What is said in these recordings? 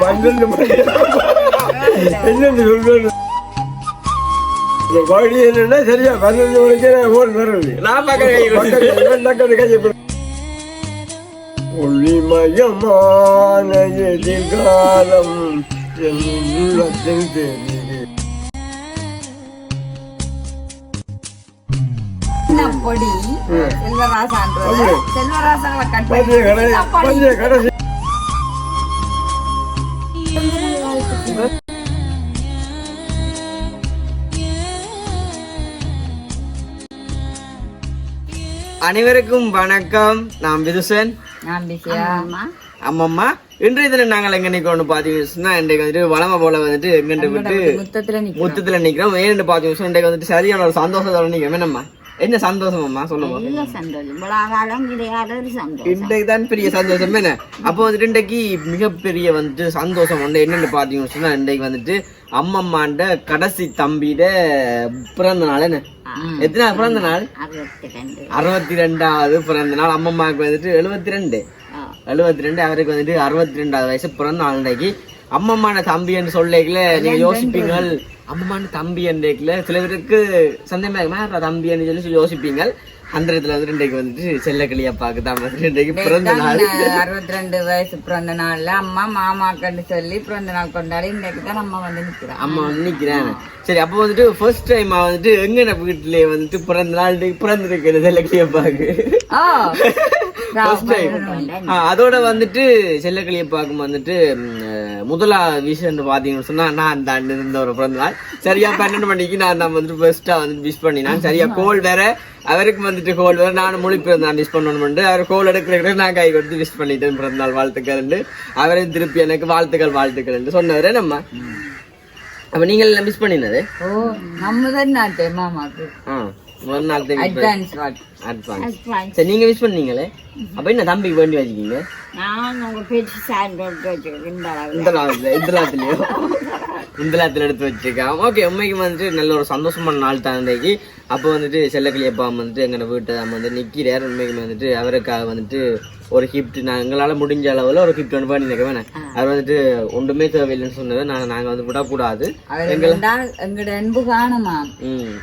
பன்னெண்டு மணி என்னன்னு இந்த என்னன்னா சரியா பன்னெண்டு மணிக்கு ஃபோன் வருது நான் பக்கம் கை கையை ஒளிமயமான எதிர்காலம் என் உள்ளத்தில் செல்வராசான்றது கட் கடைசி அனைவருக்கும் வணக்கம். நான் விதுசன். நான் பிஸியா அம்மம்மா. இன்றைய தினம் நாங்கள் எங்க நிக்கிறோம்னு பாத்தீங்கன்னா இன்றைக்கு வந்துட்டு வளம போல வந்துட்டு எங்கிட்ட விட்டு முத்தத்துல நிக்க முத்தத்துல நிக்கிறோம் ஏன்னு பாத்தீங்கன்னா இன்றைக்கு வந்துட்டு சரியான ஒரு சந்தோஷத்தோட நிக்கிறோம் என்னம்மா? என்ன சந்தோஷம் அம்மா? சொல்லுங்க. நல்ல சந்தோஷம். இவ்வளவு கிடையாத ஒரு சந்தோஷம். இன்றைக்கு தான் பெரிய சந்தோஷம். என்ன? அப்போ வந்துட்டு இன்றைக்கு மிகப்பெரிய வந்துட்டு சந்தோஷம் உண்டு என்னன்னு பாத்தீங்கன்னு சொன்னா இன்றைக்கு வந்துட்டு அம்மம்மாண்ட கடைசி தம்பிட பிறந்த நாள். என்ன? எத்தனை பிறந்த நாள்? அறுபத்தி ரெண்டு அறுபத்தி ரெண்டாவது பிறந்த நாள். அம்மம்மாவுக்கு வந்துட்டு எழுபத்தி ரெண்டு எழுபத்தி ரெண்டு அவருக்கு வந்துட்டு அறுபத்தி ரெண்டாவது வயசு பிறந்த நாள் இன்றைக்கு. அம்மம்மான தம்பி என்று சொல்லிக்கல நீங்க யோசிப்பீங்க அம்மம்மான தம்பி என்றைக்குல சில பேருக்கு சந்தேகமா தம்பி என்று சொல்லி யோசிப்பீங்க அந்த இடத்துல வந்து இன்றைக்கு வந்துட்டு செல்லக்கிளியப்பாக்கு தான் வந்துட்டு இன்றைக்கு பிறந்த நாள். அறுபத்தி ரெண்டு வயசு பிறந்த நாள்ல அம்மா மாமாக்கன்னு சொல்லி பிறந்த நாள் கொண்டாடி இன்னைக்கு தான் நம்ம வந்து நிக்கிறோம் அம்மா வந்து நிக்கிறேன் சரி அப்போ வந்துட்டு ஃபர்ஸ்ட் டைம் வந்துட்டு எங்க வீட்டுல வந்துட்டு பிறந்த நாள் இன்றைக்கு பிறந்திருக்கு செல்லக்கிளியப்பாக்கு ஓ First time. ஆ, அதோட வந்துட்டு செல்லக்கிளியப்பாக்கும் வந்துட்டு முதலா விஷயம் பாத்தீங்கன்னு சொன்னா நான் தான் இருந்த ஒரு பிறந்த நாள் சரியா பன்னெண்டு மணிக்கு நான் தான் வந்துட்டு ஃபர்ஸ்டா வந்துட்டு விஷ் பண்ணினேன். சரியா கோல் வேற அவருக்கு வந்துட்டு கோல் வேற நானும் முழு பிறந்த நாள் விஷ் பண்ணணும்னு அவர் கோல் எடுக்கிற நான் கை கொடுத்து விஷ் பண்ணிட்டேன் பிறந்த நாள் வாழ்த்துக்கள் அவரே திருப்பி எனக்கு வாழ்த்துக்கள் வாழ்த்துக்கள் சொன்னவரே நம்ம. அப்ப நீங்கள் மிஸ் பண்ணினது? ஓ நம்ம தான் மாமாக்கு. ஆ. ஒரு நாள் தான் அட்வான்ஸ் அட்வான்ஸ் சரி நீங்க விஷ் பண்ணீங்களே? அப்ப என்ன தம்பிக்கு வேண்டி வச்சுக்கீங்க நான் உங்க பேச்சு சாயந்தரம் வச்சிருக்கேன் இந்த அளவு இந்த லாத்துல இந்த லாத்துலயோ இந்த லாத்துல எடுத்து வச்சிருக்கான். ஓகே உண்மைக்கு வந்துட்டு நல்ல ஒரு சந்தோஷமான நாள் தான் இன்றைக்கு அப்போ வந்துட்டு செல்லக்கிளி அப்பா வந்துட்டு எங்க வீட்டை வந்து நிக்கிறார் உண்மைக்கு வந்துட்டு அவருக்காக வந்துட்டு ஒரு கிஃப்ட் நான் எங்களால முடிஞ்ச அளவுல ஒரு கிஃப்ட் ஒன்று பண்ணி நிற்க வேணாம் அவர் வந்துட்டு ஒன்றுமே தேவையில்லைன்னு சொன்னதை நாங்க நாங்க வந்து விடக்கூடாது. வேண்டாம் எங்கட அன்பு காணுமா? ம்.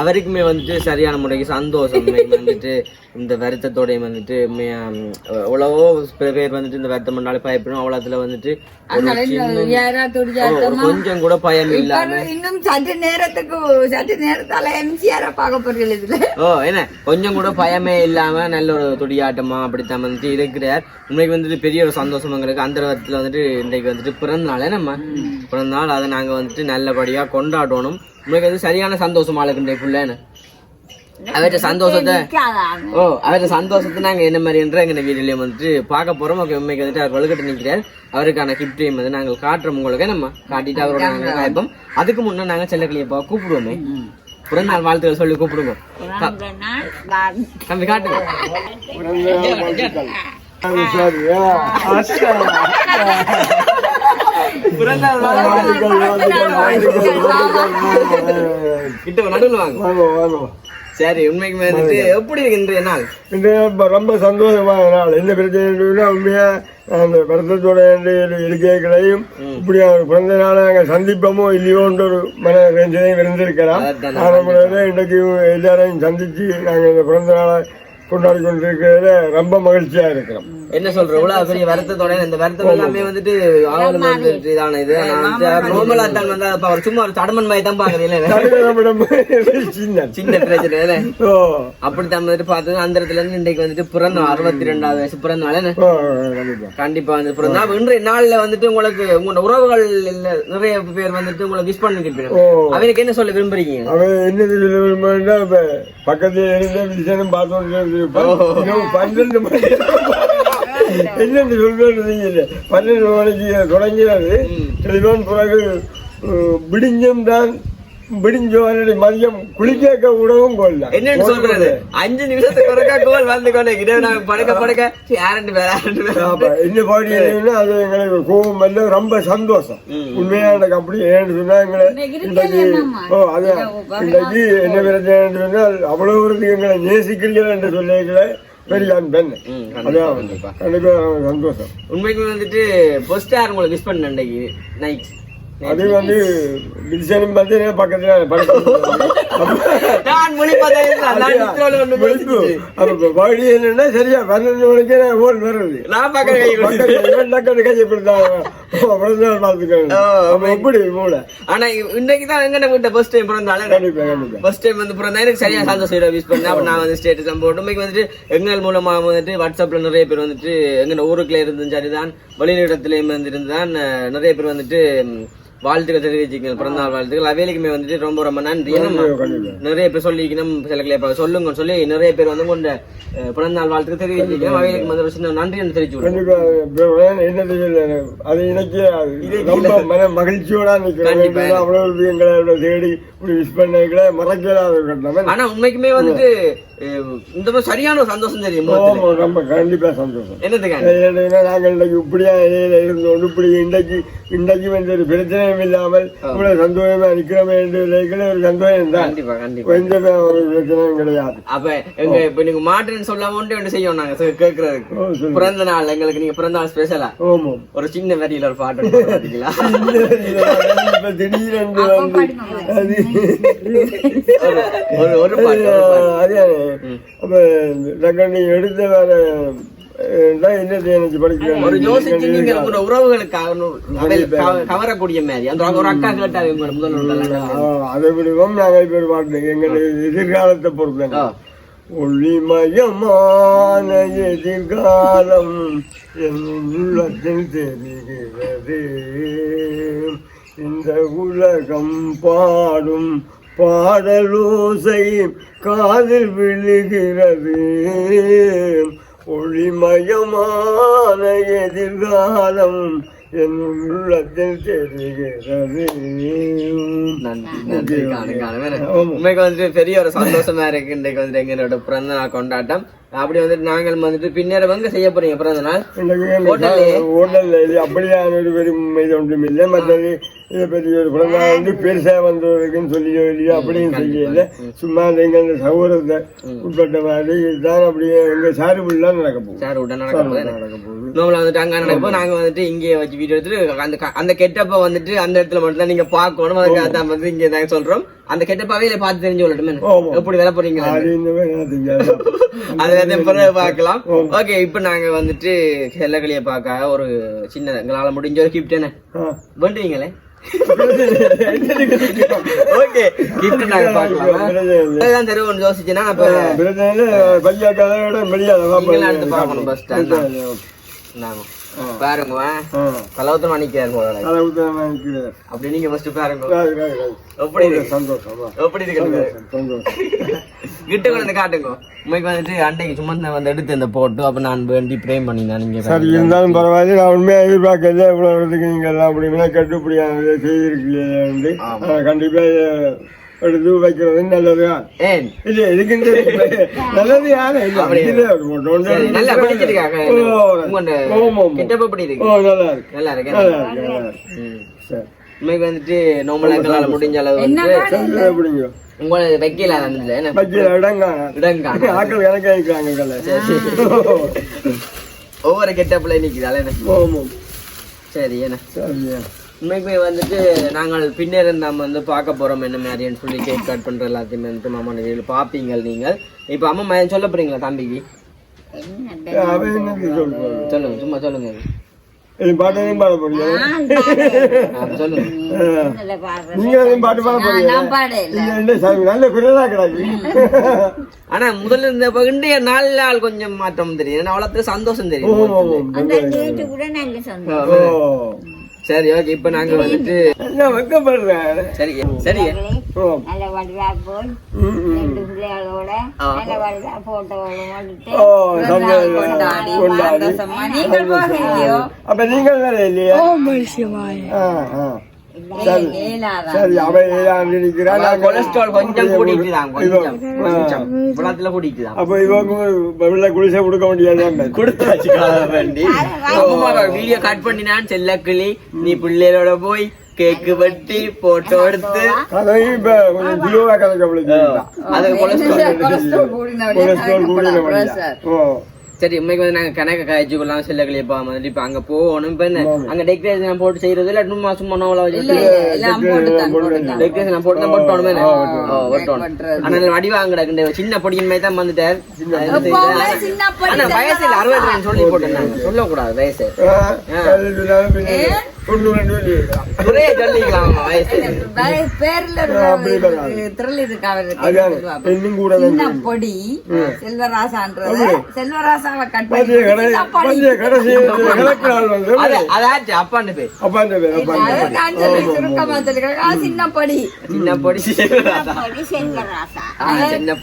அவருக்குமே வந்துட்டு சரியான முறைக்கு சந்தோஷம். வந்துட்டு இந்த வருத்தத்தோடையும் வந்துட்டு எவ்வளவோ சில பேர் வந்துட்டு இந்த வருத்தம் பண்ணாலே பயப்படும். அவ்வளோத்துல வந்துட்டு கொஞ்சம் கூட பயம் இல்லாம. இன்னும் சற்று நேரத்துக்கு சற்று நேரத்தால எம்சிஆர பார்க்க போறீங்க இதுல. ஓ என்ன? கொஞ்சம் கூட பயமே இல்லாம நல்ல ஒரு துடியாட்டமா அப்படித்தான் வந்துட்டு இருக்கிறார். உண்மைக்கு வந்துட்டு பெரிய ஒரு சந்தோஷம் எங்களுக்கு. அந்த வந்துட்டு இன்றைக்கு வந்துட்டு பிறந்த நாளே நம்ம பிறந்த நாள் அதை நாங்க வந்துட்டு நல்லபடியா கொண்டாடணும் உண்மைக்கு வந்து சரியான சந்தோஷம் இன்றைக்கு பிள்ளைன்னு அவர்கிட்ட சந்தோஷத்தை ஓ அவர்கிட்ட சந்தோஷத்தை நாங்க என்ன மாதிரின்ற எங்க வீடியோலயே வந்துட்டு பார்க்க போறோம். ஓகே உண்மைக்கு வந்துட்டு அவர் வலுக்கட்டு நிற்கிறார். அவருக்கான கிஃப்டையும் வந்து நாங்கள் காட்டுறோம் உங்களுக்கு. நம்ம காட்டிட்டு அவரோட நாங்க காய்ப்போம். அதுக்கு முன்னே நாங்க செல்லக்கிளியப்பா கூப்பிடுவோமே. பிறந்த நாள் வாழ்த்துக்கள் சொல்லி கூப்பிடுங்க. வாழ் தம்பி காட்டுங்க அது சரியா பிறந்த நாள் வாழ்த்துக்கள். கிட்ட நடுவுல வாங்க சரி உண்மைக்கு வந்துட்டு எப்படி இருக்கு இன்றைய நாள்? இந்த இப்ப ரொம்ப சந்தோஷமான நாள். என்ன பிரச்சனை உண்மையா அந்த வருத்தத்தோட இருக்கைகளையும் இப்படி அவர் பிறந்த நாளை நாங்கள் சந்திப்போமோ இல்லையோன்ற ஒரு மன வேஞ்சனையும் இருந்திருக்கலாம். அதான் ஆனால் இன்றைக்கு எல்லாரையும் சந்திச்சு நாங்கள் இந்த பிறந்த நாளை கொண்டாடி கொண்டிருக்கிறதுல ரொம்ப மகிழ்ச்சியா இருக்கிறோம். என்ன சொல்ற? இவ்வளவு பெரிய வருத்தத்தோட இந்த வருத்தம் எல்லாமே வந்துட்டு ஆவலம் வந்துட்டு இதான இது. நோமலா தான் வந்து அப்ப அவர் சும்மா ஒரு தடமன் மாதிரி தான் பாக்குறீங்க சின்ன. சின்ன பிரச்சனை இல்ல? ஓ. அப்படித்தான் வந்துட்டு பார்த்தது. அந்த இடத்துல இருந்து இன்றைக்கு வந்துட்டு பிறந்த அறுபத்தி ரெண்டாவது வயசு பிறந்த நாள் கண்டிப்பா. வந்து பிறந்த. இன்றைய நாள்ல வந்துட்டு உங்களுக்கு உங்களோட உறவுகள் இல்ல நிறைய பேர் வந்துட்டு உங்களை விஷ் பண்ணிக்கிட்டு அவனுக்கு என்ன சொல்ல விரும்புறீங்க? அவன் என்ன சொல்ல விரும்புறா பக்கத்துல இருந்த விஷயம் பார்த்தோம் பன்னெண்டு மணி என்னென்னு சொல்றது இல்லை பன்னெண்டு மணிக்கு தொடங்கினது தெளிவான் பிறகு அஹ், தான் விடிஞ்சோ அல்லது மதியம் குளிக்க விடவும் கொள்ள. என்னன்னு சொல்றது? அஞ்சு நிமிஷத்துக்கு ஒருக்கா கோல் வந்து கொண்டு. இதே நாங்க படுக்க படுக்க. யாருண்டு பேர் யாருண்டு பேர்? பாடி அது எங்களுக்கு கோபம் வந்து ரொம்ப சந்தோஷம். உண்மையா எனக்கு அப்படி ஏன்னு சொன்னா எங்களை இன்றைக்கு ஓ அது இன்றைக்கு என்ன பிரச்சனை சொன்னால் அவ்வளவு ஒரு எங்களை நேசிக்கிறீர்கள் என்று சொல்லியிருக்கிற பெரிய பெண் கண்டிப்பா. கண்டிப்பா. சந்தோஷம். உண்மைக்கு வந்துட்டு ஃபர்ஸ்ட் யார் உங்களுக்கு மிஸ் பண்ண அன்னைக்கு? நைட் அது வந்து டிசைனும் பார்த்து பக்கத்துல நான் நான் பாடி என்னன்னா சரியா பன்னெண்டு மணிக்கு நான் பார்க்கற கை கொடுத்து. பக்கத்துல இவன் டக்குனு கையை கொடுத்தாங்க. அவ்வளவு நேரம் பார்த்துக்கணும். ஓ, அப்ப எப்படி மூளை? ஆனா இன்னைக்கு தான் எங்க வீட்டை ஃபர்ஸ்ட் டைம் பிறந்தாலே கண்டிப்பா, கண்டிப்பா. ஃபர்ஸ்ட் டைம் வந்து பிறந்தா எனக்கு சரியா சந்தோஷம் விஷ் பண்ணேன் அப்ப நான் வந்து ஸ்டேட்டஸ் போட்டு உண்மைக்கு வந்துட்டு எங்கள் மூலமா வந்துட்டு வாட்ஸ்அப்ல நிறைய பேர் வந்துட்டு எங்க ஊருக்குள்ள இருந்தும் சரிதான் வெளியிடத்துலயும் வந்து இருந்துதான் அஹ், நிறைய பேர் வந்துட்டு வாழ்த்துக்கள் தெரிவிச்சிங்க பிறந்தநாள் வாழ்த்துக்கள். அவைகளுக்குமே வந்துட்டு ரொம்ப ரொம்ப நன்றி. நிறைய பேர் சொல்லிக்கணும். சில கிளை சொல்லுங்க சொல்லி நிறைய பேர் வந்து கொண்ட பிறந்தநாள் வாழ்த்துக்கள் தெரிவிச்சிக்கணும் அவைகளுக்கு வந்து சின்ன நன்றி தெரிவிச்சு ரொம்ப மன மகிழ்ச்சியோட. அவ்வளவு எங்களை தேடி விஷ் மறக்கலாத கட்டணம் ஆனா உண்மைக்குமே வந்துட்டு இந்த மாதிரி சரியான சந்தோஷம் தெரியும் ரொம்ப கண்டிப்பா சந்தோஷம். என்னதுக்காக? ஏன்னா நாங்கள் இப்படியா இருந்தோம். இப்படி இன்றைக்கு இன்றைக்கு வந்து ஒரு பிரச்சனையும் இல்லாமல் இவ்வளவு சந்தோஷமா நிக்கிறோமே என்று நினைக்கிற ஒரு சந்தோஷம் தான் கண்டிப்பா கண்டிப்பா. எந்த ஒரு பிரச்சனையும் கிடையாது. அப்ப எங்க இப்ப நீங்க மாட்டுன்னு சொல்லாம ஒன்று ஒன்று செய்யும் நாங்க சொல்லுங்க. பிறந்த நாள் எங்களுக்கு நீங்க பிறந்த நாள் ஸ்பெஷலா ஆமாம். ஒரு சின்ன வரியில ஒரு பாட்டு? இப்ப திடீரென்று ஒரு ஒரு பாட்டு. அதே அப்ப எடுத்த வேற கவரக்கூடிய மாதிரி. அந்த ஒரு அக்கா கேட்டாரு. அதை விடுவோம் நாங்கள் ஒரு பாட்டு எங்களுடைய எதிர்காலத்தை பொறுத்தாங்க. ஒளிமயமான எதிர்காலம் என் உள்ளத்தில் தெரிகிறது. இந்த உலகம் பாடும் பாடலோசை காதில் விழுகிறது. ஒளிமயமான எதிர்காலம் என் உள்ளத்தில். உண்மைக்கு வந்துட்டு பெரிய ஒரு சந்தோஷமா இருக்கு. இன்றைக்கு வந்துட்டு எங்களோட பிறந்த நாள் கொண்டாட்டம். அப்படி வந்துட்டு நாங்கள் வந்துட்டு பின்னேற வந்து செய்ய போறீங்க பிறந்த நாள் ஹோட்டல்ல. இது அப்படியான ஒரு பெரும் இது ஒன்றும் இல்லை. மற்றது இதை பற்றி ஒரு பிறந்தா வந்து பெருசா வந்தவருக்குன்னு சொல்லி இல்லையோ அப்படியும் செய்யல சும்மா அந்த எங்க அந்த சகோதரத்தை உட்பட்ட மாதிரி இதுதான் அப்படியே எங்க சார்புலாம் நடக்க போகுது. சார் உடனே நடக்க போகுது. நடக்க போகுது. நோம்பல வந்துட்டு அங்க நடக்கும் நாங்க வந்துட்டு இங்கே வச்சு வீடியோ எடுத்துட்டு அந்த அந்த கெட்டப்ப வந்துட்டு அந்த இடத்துல மட்டும் தான் நீங்க பாக்கணும் அதுக்கு அதான் வந்து இங்க நாங்க சொல்றோம். அந்த கெட்டப்பாவே இதை பார்த்து தெரிஞ்சு கொள்ளட்டுமே. ஆமா. எப்படி வேலை போறீங்க? அது வந்து பிறகு பார்க்கலாம். ஓகே இப்ப நாங்க வந்துட்டு செல்லக்கலிய பார்க்க ஒரு சின்ன எங்களால முடிஞ்ச ஒரு கிஃப்ட் என்ன? ஆ. வேண்டுவீங்களே ஓகே கிஃப்ட் நாங்க பார்க்கலாம்? அதுதான் தெருவு ஒன்று யோசிச்சுன்னா அப்ப வெளியாத நீங்களும் அடுத்து பார்க்கணும் பஸ் ஸ்டாண்ட் நாங்க பாருங்க. கலவத்தம் அணிக்கிறார் போல. அப்படி நீங்க ஃபர்ஸ்ட் பாருங்க. எப்படி இருக்கு? சந்தோஷமா எப்படி இருக்கு சந்தோஷம் கிட்ட கொண்டு காட்டுங்க. உண்மைக்கு வந்துட்டு அண்டைக்கு சும்மா வந்து எடுத்து இந்த போட்டு அப்ப நான் வேண்டி பிரேம் பண்ணி நான் இங்க சரி இருந்தாலும் பரவாயில்ல. நான் உண்மையா எதிர்பார்க்கல. இவ்வளவு நீங்க எல்லாம் செய்திருக்கீங்க ஆனா கண்டிப்பா எடுத்து வைக்கிறது இந்த நல்லது யாரும் இல்ல? இதுல சரி, நல்லா பிடிச்சிருக்காங்க ஓ, உங்களோட நல்லா இருக்கு நல்லா இருக்கு நல்லா. சரி வந்துட்டு எங்களால முடிஞ்ச அளவு வந்து சரி, எப்படிங்க உங்களை வைக்கல வைக்கிற இடம் இடம் காணோம். ஆக்கள் கல்ல ஒவ்வொரு கெட்டப்ல நிக்குதால என்ன சரி என்ன சரியா உண்மைக்குமே வந்துட்டு நாங்கள் பின்னர் நம்ம வந்து பார்க்க போறோம் என்ன மாதிரின்னு சொல்லி கேக் கட் பண்ற எல்லாத்தையுமே வந்துட்டு மாமா நிலையில் பார்ப்பீங்க நீங்கள். இப்ப அம்மா மகன் சொல்ல போறீங்களா தம்பிக்கு? சொல்லுங்க சும்மா சொல்லுங்க. ஆனா முதல்ல இந்த இன்றைய நாலு நாள் கொஞ்சம் மாற்றம் தெரியும் அவ்வளவு சந்தோஷம் தெரியும் சரி ஓகே இப்ப நாங்க வந்துட்டு வெக்கப்படுறேன் சரி சரி. நல்ல வடிவா போய். ரெண்டு பிள்ளைகளோட நல்ல வடிவா நீங்கள் போகலையோ அப்ப நீங்கள் வேற இல்லையா? ஆ, ஆ. சரி. ஏழாதான் சரி அவ ஏழாண்டு நிற்கிறாள் நாங்க- கொலஸ்ட்ரால் கொஞ்சம் கூட்டிட்டு தான் கொஞ்சம். குளத்துல கூட்டிட்டு தான் அப்ப இவங்க வெள்ள குளிசை கொடுக்க முடியாது கொடுத்து வச்சுக்காத வேண்டி. வீடியோ கட் பண்ணினான் செல்லக்கிளி. நீ பிள்ளைகளோட போய் கேக்கு வெட்டி போட்டோ எடுத்து. அது கொலஸ்ட்ரால். கொலஸ்ட்ரால் கூடின. ஓ. சரி உண்மைக்கு வந்து நாங்க கணக்கு காய்ச்சி கொள்ளலாம் செல்லக்கிளி பா மாதிரி இப்ப அங்க போகணும் இப்ப என்ன? அங்க டெக்கரேஷன் போட்டு செய்யறது இல்ல சும்மா சும்மா நோவலா டெக்கரேஷன் போட்டு தான் போட்டோம் பண்றது. ஆனா வடிவாங்க சின்ன பொடியின் மாதிரி தான் வந்துட்டார். ஆனா வயசு இல்ல அறுபத்தி ரெண்டு சொல்லி போட்டேன் சொல்லக்கூடாது வயசு. கொண்டு ரெண்டு கூட சின்ன பொடி பண்ணி பொடி. கடைசி அதாச்சு பேர். அப்பாண்ட பேர். அப்பாண்ட சின்ன சின்ன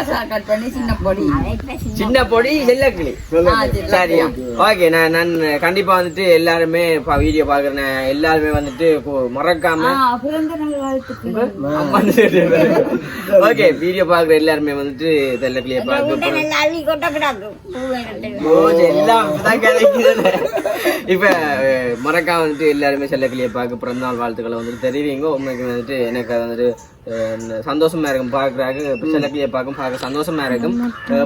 சின்ன கட் பண்ணி சின்ன சின்ன செல்லக்கிளி. சரியா. ஓகே நான் நான் கண்டிப்பா வந்துட்டு எல்லாருமே வீடியோ பாக்குறேன் எல்லாருமே வந்துட்டு மறக்காம ஓகே வீடியோ பாக்குற எல்லாருமே வந்துட்டு செல்லக்கிளிய பாக்க எல்லாம் இப்ப மறக்காம வந்துட்டு எல்லாருமே செல்லக்கிளிய பார்க்க பிறந்தநாள் வாழ்த்துக்களை வந்துட்டு தெரிவிங்க. உண்மைக்கு வந்துட்டு எனக்கு வந்துட்டு சந்தோஷமா இருக்கும் பாக்குறாங்க இப்ப செல்லக்கிளிய பார்க்கும் பார்க்க சந்தோஷமா இருக்கும்.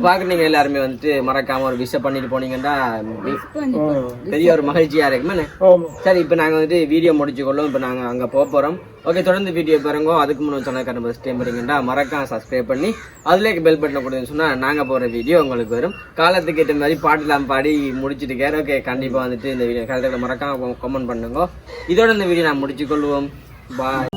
பார்க்க நீங்க எல்லாருமே வந்துட்டு மறக்காம ஒரு விஷயம் பண்ணிட்டு போனீங்கன்னா பெரிய ஒரு மகிழ்ச்சியா இருக்கும். சரி இப்போ நாங்கள் வந்துட்டு வீடியோ முடிச்சு கொள்ளும் இப்போ நாங்கள் அங்கே போக போகிறோம் ஓகே தொடர்ந்து வீடியோ பாருங்க. அதுக்கு முன்னாடி சொன்ன கண்டு ஃபஸ்ட் டைம் வரீங்கன்னா மறக்காம சப்ஸ்கிரைப் பண்ணி அதுலேயே பெல் பட்டனை கொடுன்னு சொன்னால் நாங்கள் போகிற வீடியோ உங்களுக்கு வரும். காலத்துக்கு ஏற்ற மாதிரி பாட்டுலாம் பாடி முடிச்சிட்டு கேர். ஓகே கண்டிப்பாக வந்துட்டு இந்த வீடியோ கருத்துக்களை மறக்காம கமெண்ட் பண்ணுங்க. இதோட இந்த வீடியோ நான் முடிச்சு கொள்வோம் பாய்